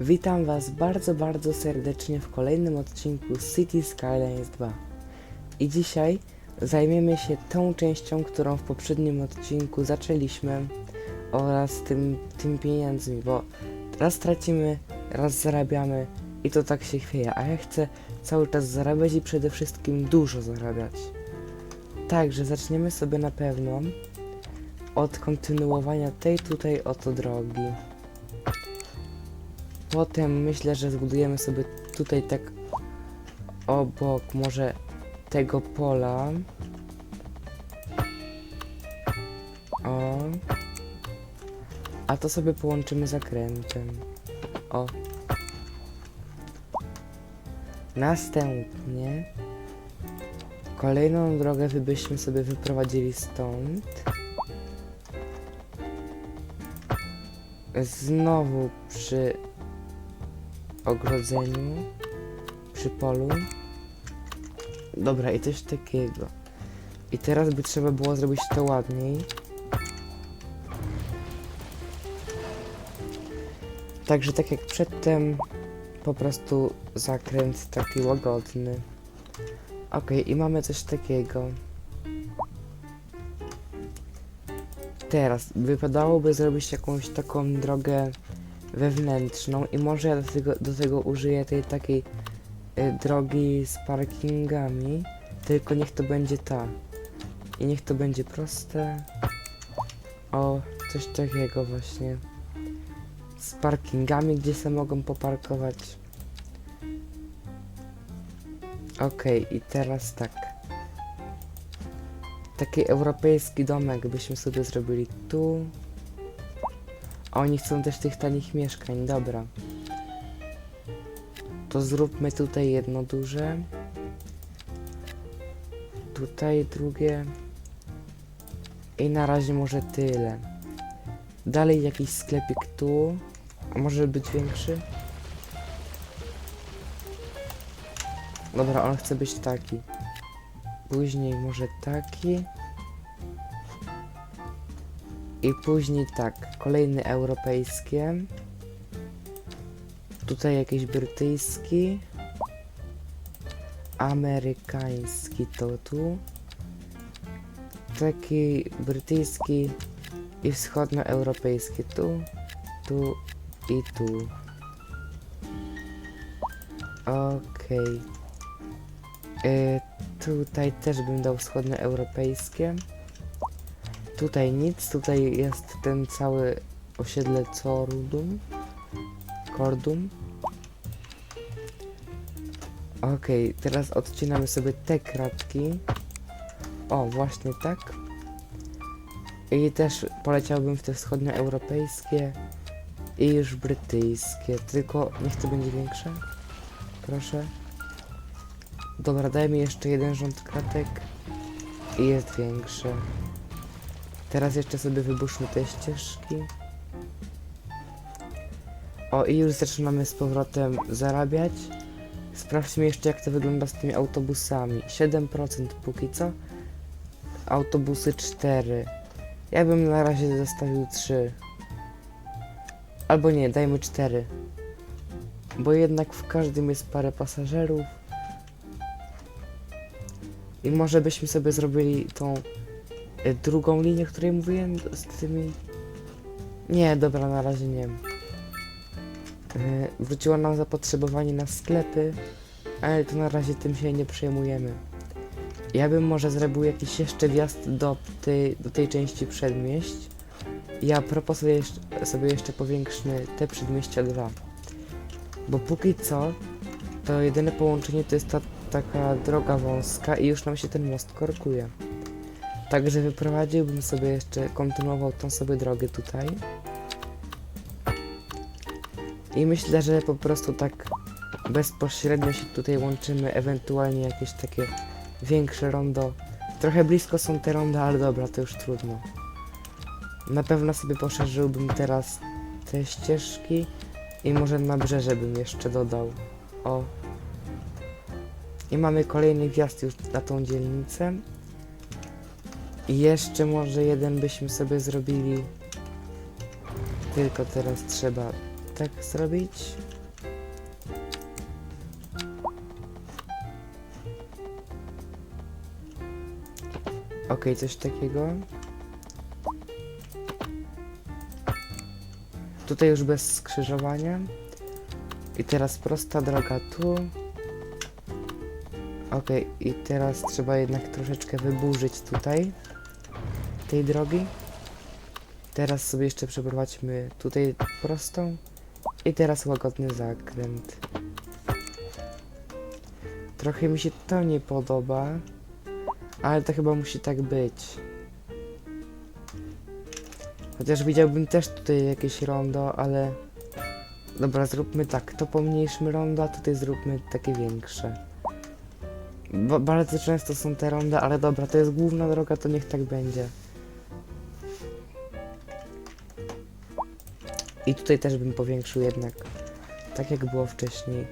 Witam Was bardzo, bardzo serdecznie w kolejnym odcinku City Skylines 2. I dzisiaj zajmiemy się tą częścią, którą w poprzednim odcinku zaczęliśmy oraz tym, tym pieniędzmi, bo raz tracimy, raz zarabiamy i to tak się chwieje, a ja chcę cały czas zarabiać i przede wszystkim dużo zarabiać. Także zaczniemy sobie na pewno od kontynuowania tej tutaj oto drogi. Potem myślę, że zbudujemy sobie tutaj tak obok może tego pola. O. A to sobie połączymy zakrętem. O. Następnie kolejną drogę byśmy sobie wyprowadzili stąd. Znowu przy ogrodzeniu, przy polu. Dobra, i coś takiego. I teraz by trzeba było zrobić to ładniej. Także tak jak przedtem, po prostu zakręt taki łagodny. Okej, i mamy coś takiego. Teraz wypadałoby zrobić jakąś taką drogę wewnętrzną i może ja do tego, do tego użyję tej takiej y, drogi z parkingami, tylko niech to będzie ta. I niech to będzie proste. O, coś takiego właśnie. Z parkingami, gdzie se mogą poparkować. Okej, i teraz tak. Taki europejski domek byśmy sobie zrobili tu. A oni chcą też tych tanich mieszkań, dobra. To zróbmy tutaj jedno duże. Tutaj drugie. I na razie może tyle. Dalej jakiś sklepik tu. A może być większy? Dobra, on chce być taki. Później może taki. I później tak, kolejny europejskie. Tutaj jakiś brytyjski. Amerykański to tu. Taki brytyjski i wschodnioeuropejski tu, tu i tu. Okej. Y, Tutaj też bym dał wschodnioeuropejskie. Tutaj nic, tutaj jest ten cały osiedle Cordum. Cordum. Okej, teraz odcinamy sobie te kratki. O, właśnie tak. I też poleciałbym w te wschodnioeuropejskie i już brytyjskie. Tylko niech to będzie większe. Proszę. Dobra, daj mi jeszcze jeden rząd kratek i jest większe. Teraz jeszcze sobie wybuszmy te ścieżki. O, i już zaczynamy z powrotem zarabiać. Sprawdźmy jeszcze, jak to wygląda z tymi autobusami. 7% póki co. Autobusy 4. Ja bym na razie zostawił 3. Albo nie, dajmy 4. Bo jednak w każdym jest parę pasażerów. I może byśmy sobie zrobili tą drugą linię, o której mówiłem z tymi... Nie, dobra, na razie nie. Y, wróciło nam zapotrzebowanie na sklepy, ale to na razie tym się nie przejmujemy. Ja bym może zrobił jakiś jeszcze wjazd do tej, do tej części przedmieść. Ja propos sobie jeszcze, powiększmy te przedmieścia dwa. Bo póki co, to jedyne połączenie to jest ta taka droga wąska i już nam się ten most korkuje. Także wyprowadziłbym sobie jeszcze, kontynuował tą sobie drogę tutaj. I myślę, że po prostu tak bezpośrednio się tutaj łączymy, ewentualnie jakieś takie większe rondo. Trochę blisko są te ronda, ale dobra, to już trudno. Na pewno sobie poszerzyłbym teraz te ścieżki i może nabrzeże bym jeszcze dodał. O, i mamy kolejny wjazd już na tą dzielnicę. I jeszcze może jeden byśmy sobie zrobili. Tylko teraz trzeba tak zrobić. Okej, coś takiego. Tutaj już bez skrzyżowania. I teraz prosta droga tu. Okej, i teraz trzeba jednak troszeczkę wyburzyć tutaj tej drogi. Teraz sobie jeszcze przeprowadźmy tutaj prostą. I teraz łagodny zakręt. Trochę mi się to nie podoba, ale to chyba musi tak być. Chociaż widziałbym też tutaj jakieś rondo, ale... Dobra, zróbmy tak, to pomniejszmy rondo, a tutaj zróbmy takie większe. Bo bardzo często są te ronda, ale dobra, to jest główna droga, to niech tak będzie. I tutaj też bym powiększył jednak, tak jak było wcześniej.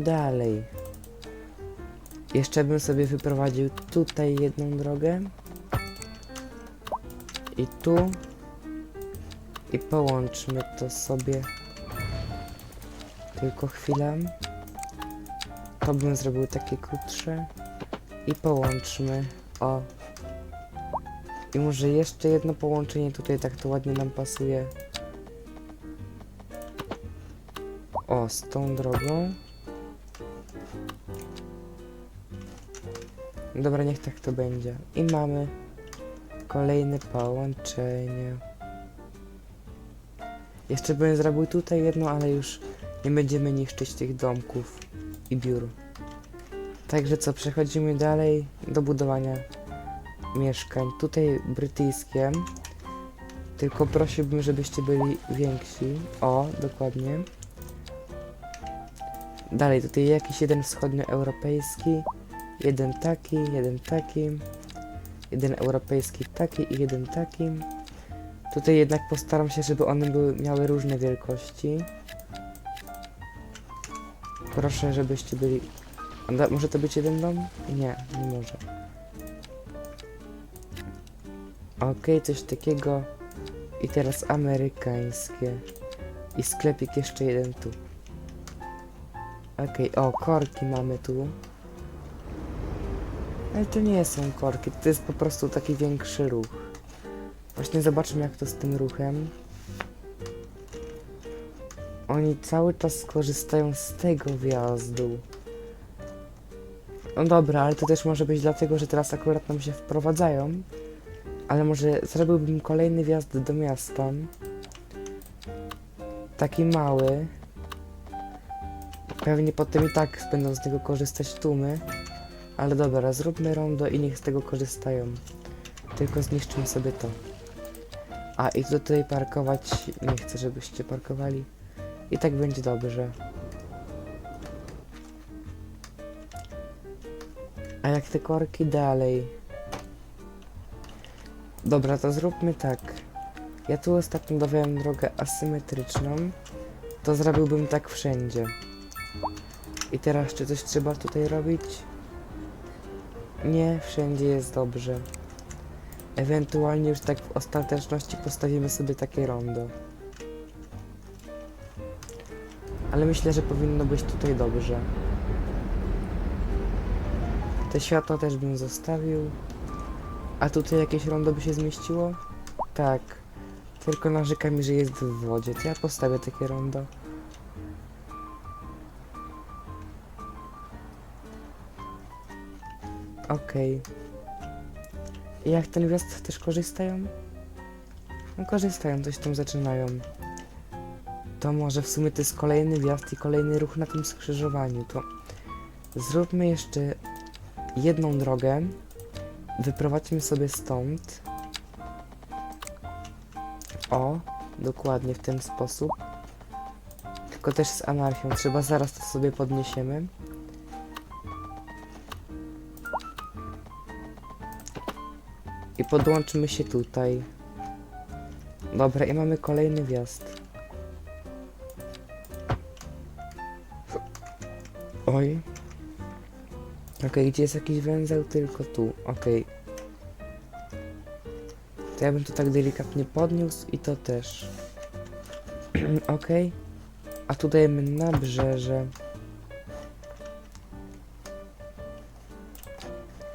Dalej. Jeszcze bym sobie wyprowadził tutaj jedną drogę. I tu. I połączmy to sobie. Tylko chwilę. To bym zrobił takie krótsze. I połączmy. O. I może jeszcze jedno połączenie tutaj tak to ładnie nam pasuje. O, z tą drogą. Dobra, niech tak to będzie. I mamy kolejne połączenie. Jeszcze bym zrobił tutaj jedno, ale już nie będziemy niszczyć tych domków i biur. Także co, przechodzimy dalej do budowania mieszkań. Tutaj brytyjskie. Tylko prosiłbym, żebyście byli więksi. O, dokładnie. Dalej, tutaj jakiś jeden wschodnioeuropejski. Jeden taki, jeden taki. Jeden europejski taki i jeden taki. Tutaj jednak postaram się, żeby one były, miały różne wielkości. Proszę, żebyście byli... Może to być jeden dom? Nie, nie może. Okej, coś takiego. I teraz amerykańskie. I sklepik jeszcze jeden tu. Okej, o, korki mamy tu. Ale to nie są korki, to jest po prostu taki większy ruch. Właśnie zobaczmy jak to z tym ruchem. Oni cały czas korzystają z tego wjazdu. No dobra, ale to też może być dlatego, że teraz akurat nam się wprowadzają. Ale może zrobiłbym kolejny wjazd do miasta. Taki mały. Pewnie potem i tak będą z niego korzystać tłumy. Ale dobra, zróbmy rondo i niech z tego korzystają. Tylko zniszczymy sobie to. A i tutaj parkować nie chcę, żebyście parkowali. I tak będzie dobrze. A jak te korki dalej? Dobra, to zróbmy tak. Ja tu ostatnio dawałem drogę asymetryczną. To zrobiłbym tak wszędzie. I teraz czy coś trzeba tutaj robić? Nie, wszędzie jest dobrze. Ewentualnie już tak w ostateczności postawimy sobie takie rondo. Ale myślę, że powinno być tutaj dobrze. Te światła też bym zostawił. A tutaj jakieś rondo by się zmieściło? Tak. Tylko narzeka mi, że jest w wodzie. To ja postawię takie rondo. Okej. I jak ten wjazd też korzystają? No korzystają, coś tam zaczynają. To może w sumie to jest kolejny wjazd i kolejny ruch na tym skrzyżowaniu. To zróbmy jeszcze jedną drogę. Wyprowadźmy sobie stąd. O, dokładnie w ten sposób. Tylko też z anarchią. Trzeba zaraz to sobie podniesiemy. I podłączymy się tutaj. Dobra, i mamy kolejny wjazd. Oj. Okej, gdzie jest jakiś węzeł? Tylko tu. Okej. To ja bym to tak delikatnie podniósł i to też. Okej. A tu dajemy nabrzeże.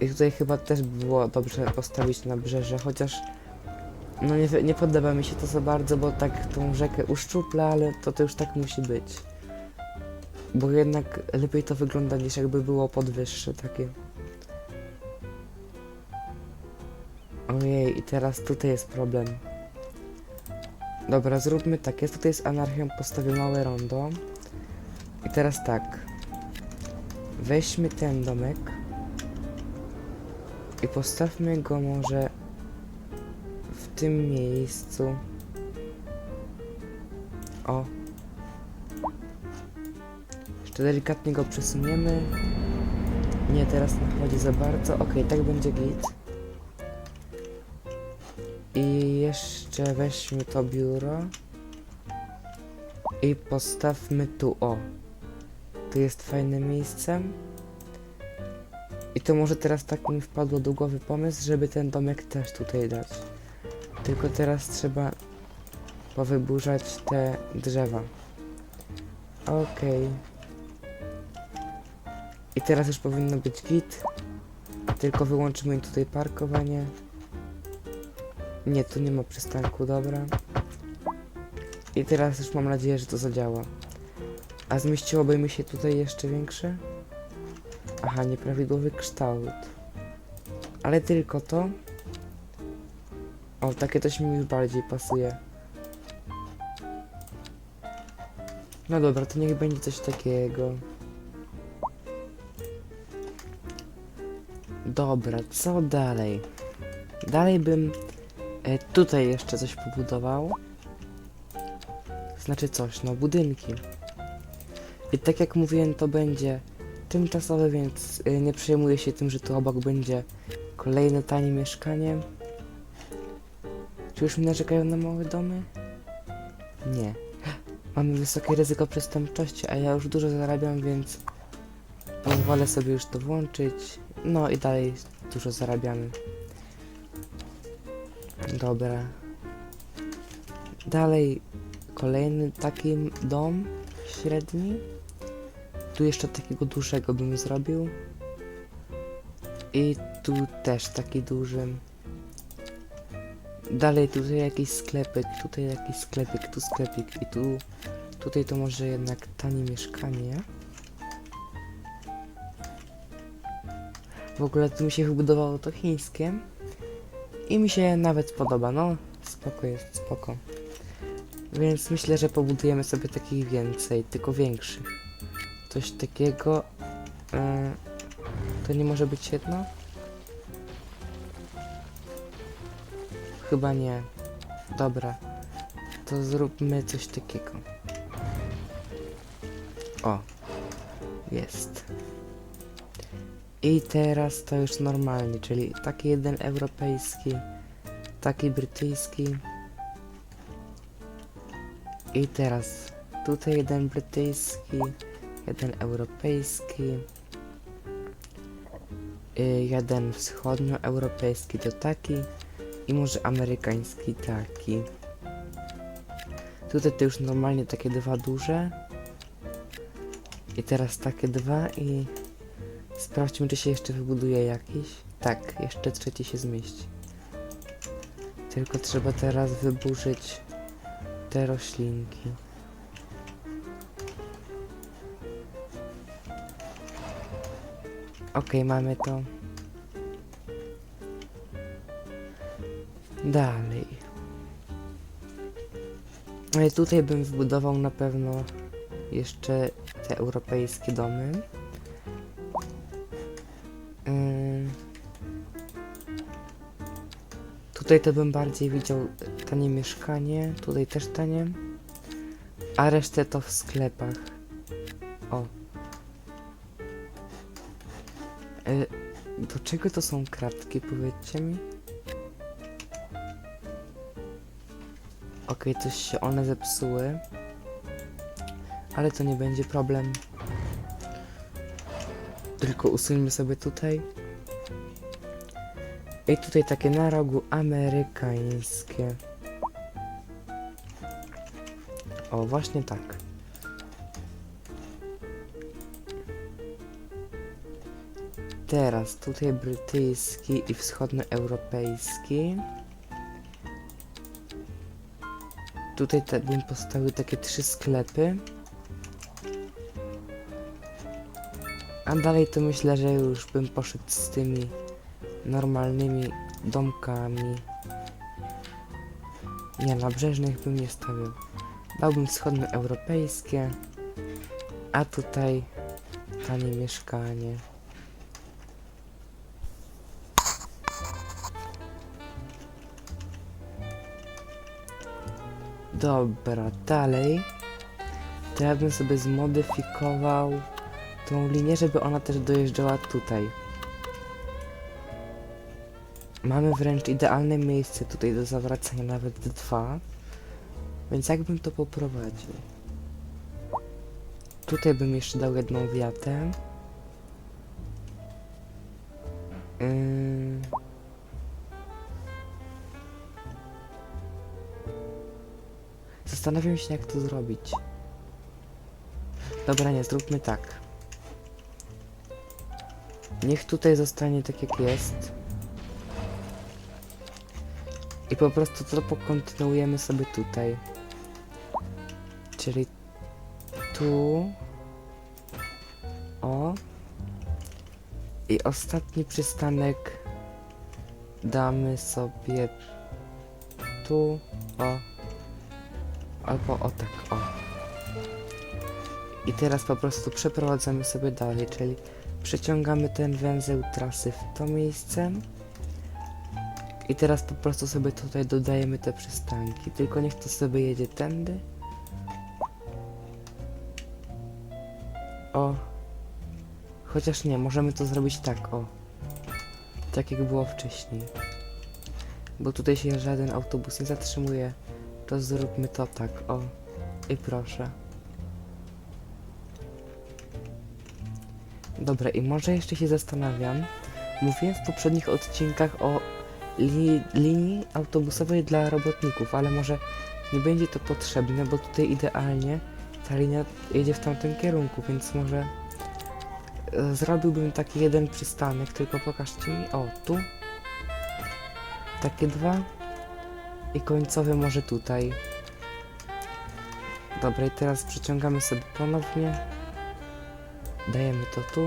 I tutaj chyba też by było dobrze postawić nabrzeże, chociaż no nie, nie podoba mi się to za bardzo, bo tak tą rzekę uszczupla, ale to, to już tak musi być. Bo jednak lepiej to wygląda niż jakby było podwyższe takie. Ojej, i teraz tutaj jest problem. Dobra, zróbmy tak. Ja tutaj z anarchią postawię małe rondo. I teraz tak. Weźmy ten domek. I postawmy go może w tym miejscu. O. Jeszcze delikatnie go przesuniemy. Nie, teraz nie chodzi za bardzo. Okej, tak będzie git. I jeszcze weźmy to biuro. I postawmy tu, o. Tu jest fajne miejsce. I to może teraz tak mi wpadło do głowy pomysł, żeby ten domek też tutaj dać. Tylko teraz trzeba powyburzać te drzewa. Okej. I teraz już powinno być git. Tylko wyłączymy tutaj parkowanie. Nie, tu nie ma przystanku, dobra. I teraz już mam nadzieję, że to zadziała. A zmieściłoby mi się tutaj jeszcze większe? Aha, nieprawidłowy kształt. Ale tylko to. O, takie coś mi już bardziej pasuje. No dobra, to niech będzie coś takiego. Dobra, co dalej? Dalej bym e, tutaj jeszcze coś pobudował. Znaczy coś, no budynki. I tak jak mówiłem, to będzie tymczasowe, więc y, nie przejmuję się tym, że tu obok będzie kolejne tanie mieszkanie. Czy już mi narzekają na małe domy? Nie. Mamy wysokie ryzyko przestępczości, a ja już dużo zarabiam, więc pozwolę sobie już to włączyć. No i dalej dużo zarabiamy. Dobra. Dalej kolejny taki dom średni. Tu jeszcze takiego dużego bym zrobił. I tu też taki duży. Dalej tutaj jakiś sklepik, tutaj jakiś sklepik, tu sklepik i tu... Tutaj to może jednak tanie mieszkanie. W ogóle tu mi się wybudowało to chińskie. I mi się nawet podoba, no spoko jest, spoko. Więc myślę, że pobudujemy sobie takich więcej, tylko większych. Coś takiego. e, to nie może być jedno? Chyba nie. Dobra. To zróbmy coś takiego. O. Jest. I teraz to już normalnie, czyli taki jeden europejski, taki brytyjski. I teraz tutaj jeden brytyjski, jeden europejski, y, jeden wschodnioeuropejski to taki i może amerykański taki. Tutaj to już normalnie takie dwa duże. I teraz takie dwa i sprawdźmy czy się jeszcze wybuduje jakiś. Tak, jeszcze trzeci się zmieści. Tylko trzeba teraz wyburzyć te roślinki. Okej, mamy to. Dalej. No i tutaj bym wbudował na pewno jeszcze te europejskie domy. Tutaj to bym bardziej widział tanie mieszkanie, tutaj też tanie, a resztę to w sklepach. O. E, do czego to są kratki, powiedzcie mi? Okej, coś się one zepsuły. Ale to nie będzie problem. Tylko usuńmy sobie tutaj. I tutaj takie na rogu amerykańskie. O, właśnie tak. Teraz tutaj brytyjski i wschodnioeuropejski. Tutaj te, bym postawił takie trzy sklepy. A dalej to myślę, że już bym poszedł z tymi normalnymi domkami. Nie, nabrzeżnych bym nie stawiał. Dałbym wschodnioeuropejskie, a tutaj tanie mieszkanie. Dobra, dalej. To ja bym sobie zmodyfikował tą linię, żeby ona też dojeżdżała tutaj. Mamy wręcz idealne miejsce tutaj do zawracania, nawet dwa. Więc jakbym to poprowadził? Tutaj bym jeszcze dał jedną wiatę. Ym. Zastanawiam się jak to zrobić. Dobra, nie, zróbmy tak. Niech tutaj zostanie tak jak jest. I po prostu to pokontynuujemy sobie tutaj. Czyli tu. O. I ostatni przystanek damy sobie tu. O. Albo o tak, o. I teraz po prostu przeprowadzamy sobie dalej, czyli przeciągamy ten węzeł trasy w to miejsce. I teraz po prostu sobie tutaj dodajemy te przystanki. Tylko niech to sobie jedzie tędy. O. Chociaż nie, możemy to zrobić tak, o. Tak jak było wcześniej. Bo tutaj się żaden autobus nie zatrzymuje. To zróbmy to tak, o. I proszę. Dobra, i może jeszcze się zastanawiam. Mówiłem w poprzednich odcinkach o li, linii autobusowej dla robotników, ale może nie będzie to potrzebne, bo tutaj idealnie ta linia jedzie w tamtym kierunku, więc może e, zrobiłbym taki jeden przystanek, tylko pokażcie mi, o, tu. Takie dwa. I końcowy może tutaj. Dobra, i teraz przyciągamy sobie ponownie. Dajemy to tu.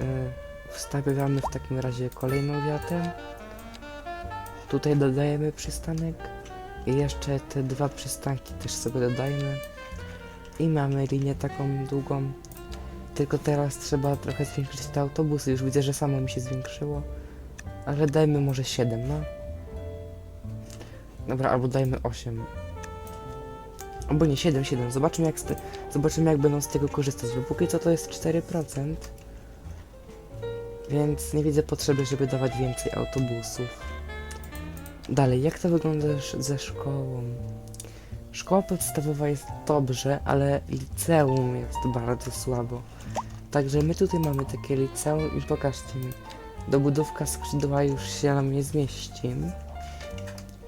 Yy, wstawiamy w takim razie kolejną wiatę. Tutaj dodajemy przystanek. I jeszcze te dwa przystanki też sobie dodajmy. I mamy linię taką długą. Tylko teraz trzeba trochę zwiększyć te autobusy. Już widzę, że samo mi się zwiększyło. Ale dajmy może 7, no. Dobra, albo dajmy 8. Albo nie, 7, 7. Zobaczymy jak, zobaczymy jak będą z tego korzystać, bo póki co to jest 4%. Więc nie widzę potrzeby, żeby dawać więcej autobusów. Dalej, jak to wygląda ze szkołą? Szkoła podstawowa jest dobrze, ale liceum jest bardzo słabo. Także my tutaj mamy takie liceum i pokażcie mi. Dobudówka skrzydła już się nam nie zmieści.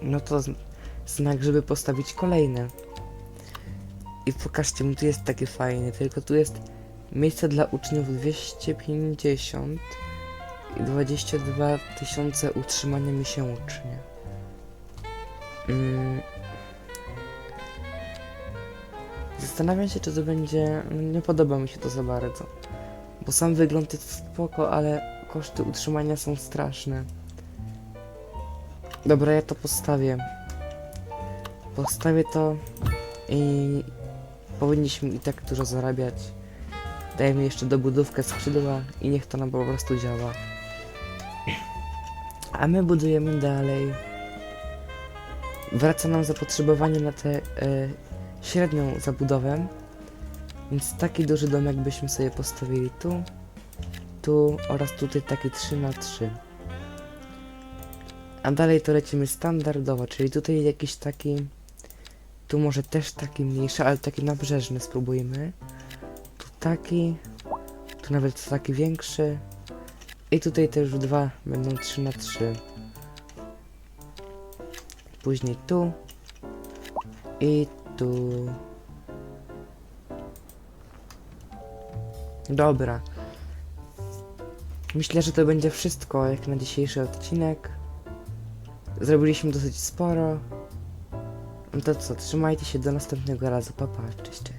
No to znak, żeby postawić kolejne. I pokażcie mi, tu jest takie fajne, tylko tu jest miejsce dla uczniów 250 i 22 tysiące utrzymania miesięcznie. Mm. Zastanawiam się, czy to będzie... no Nie podoba mi się to za bardzo. Bo sam wygląd jest spoko, ale koszty utrzymania są straszne. Dobra, ja to postawię. Postawię to i powinniśmy i tak dużo zarabiać. Dajemy jeszcze dobudówkę skrzydła i niech to nam po prostu działa. A my budujemy dalej. Wraca nam zapotrzebowanie na tę e, średnią zabudowę. Więc taki duży domek byśmy sobie postawili tu, tu oraz tutaj taki 3 na 3 A dalej to lecimy standardowo, czyli tutaj jakiś taki, tu może też taki mniejszy, ale taki nabrzeżny spróbujmy. Tu taki, tu nawet taki większy. I tutaj też dwa będą 3 na 3 Później tu. I tu. Dobra. Myślę, że to będzie wszystko jak na dzisiejszy odcinek. Zrobiliśmy dosyć sporo. No to co, trzymajcie się do następnego razu. Pa, pa, cześć, cześć.